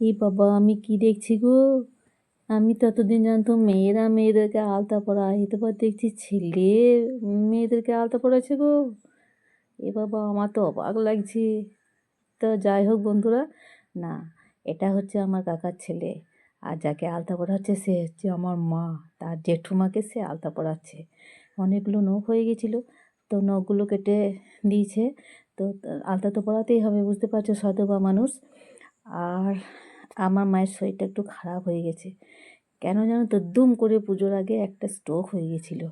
এই বাবা, আমি কি দেখছি গো? আমি ততদিন জানতো মেয়েরা মেয়েদেরকে আলতা পরায় এবার দেখছি ছেলে মেয়েদেরকে আলতা পরাচ্ছে গো। এ বাবা, আমার তো অবাক লাগছে। তো যাই হোক বন্ধুরা, না, এটা হচ্ছে আমার কাকার ছেলে। আর যাকে আলতা পড়াচ্ছে সে হচ্ছে আমার মা। তার জেঠুমাকে সে আলতা পড়াচ্ছে অনেকগুলো নখ হয়ে গেছিল, তো নখগুলো কেটে দিয়েছে। তো আলতা তো পড়াতেই হবে, বুঝতে পারছ সদবা মানুষ। আর আমার মায়ের শরীরটা একটু খারাপ হয়ে গেছে। কেন জানো তো? দুম করে পুজোর আগে একটা স্ট্রোক হয়ে গেছিল।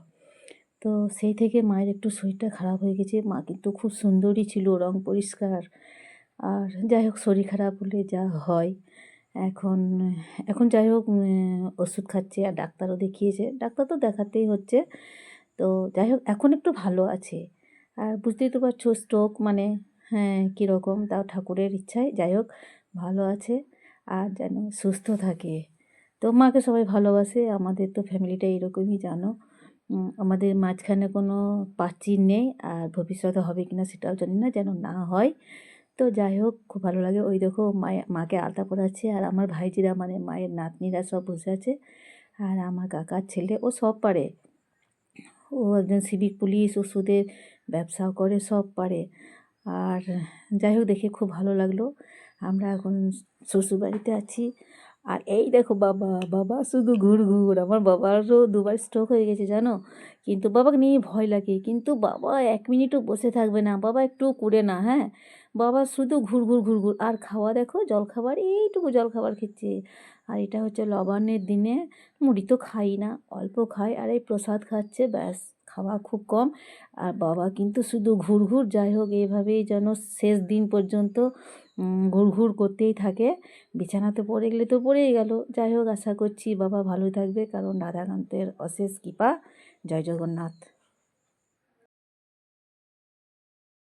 তো সেই থেকে মায়ের একটু শরীরটা খারাপ হয়ে গেছে। মা কিন্তু খুব সুন্দরই ছিল, রং পরিষ্কার। আর যাই হোক, শরীর খারাপ হলে যা হয়। এখন এখন যাই হোক ওষুধ খাচ্ছে আর ডাক্তারও দেখিয়েছে। ডাক্তার তো দেখাতেই হচ্ছে। তো যাই হোক, এখন একটু ভালো আছে। আর বুঝতেই তো পারছ স্ট্রোক মানে হ্যাঁ কীরকম? তাও ঠাকুরের ইচ্ছায়। যাই হোক, ভালো আছে। আর যেন সুস্থ থাকে। তো মাকে সবাই ভালোবাসে, আমাদের তো ফ্যামিলিটা এরকমই, জানো? আমাদের মাঝখানে কোনো প্রাচীর নেই, আর ভবিষ্যতে হবে কি না সেটাও জানি না, যেন না হয়। তো যাই হোক, খুব ভালো লাগে। ওই দেখো, মায়ে, মাকে আলতা পড়াচ্ছে আর আমার ভাইজিরা মানে মায়ের নাতনিরা সব বসে আছে, আর আমার কাকার ছেলে, ও সব পারে। ও একজন সিভিক পুলিশ ওষুধের ব্যবসাও করে, সব পারে। আর যাই হোক, দেখে খুব ভালো লাগল। আমরা এখন শ্বশুরবাড়িতে আছি। আর এই দেখো বাবা বাবা শুধু ঘুর ঘুর। আমার বাবারও দুবার স্ট্রোক হয়ে গেছে, জানো? কিন্তু বাবাকে নিয়ে ভয় লাগে। কিন্তু বাবা এক মিনিটও বসে থাকবে না। বাবা একটু করে না হ্যাঁ? বাবা শুধু ঘুর ঘুর ঘুর ঘুর। আর খাওয়া দেখো, জলখাবার, এইটুকু জলখাবার খেচ্ছে আর এটা হচ্ছে লবণের দিনে। মুড়ি তো খাই না, অল্প খাই। আর এই প্রসাদ খাচ্ছে, ব্যাস। খাওয়া খুব কম। আর বাবা কিন্তু শুধু ঘুর ঘুর, যাই হোক এভাবেই যেন শেষ দিন পর্যন্ত ঘুরঘুর করতেই থাকে। বিছানাতে পড়ে গেলে তো পড়েই গেল। যাই হোক, আশা করছি বাবা ভালোই থাকবে। কারণ রাধাকান্তের অশেষ কৃপা। জয় জগন্নাথ।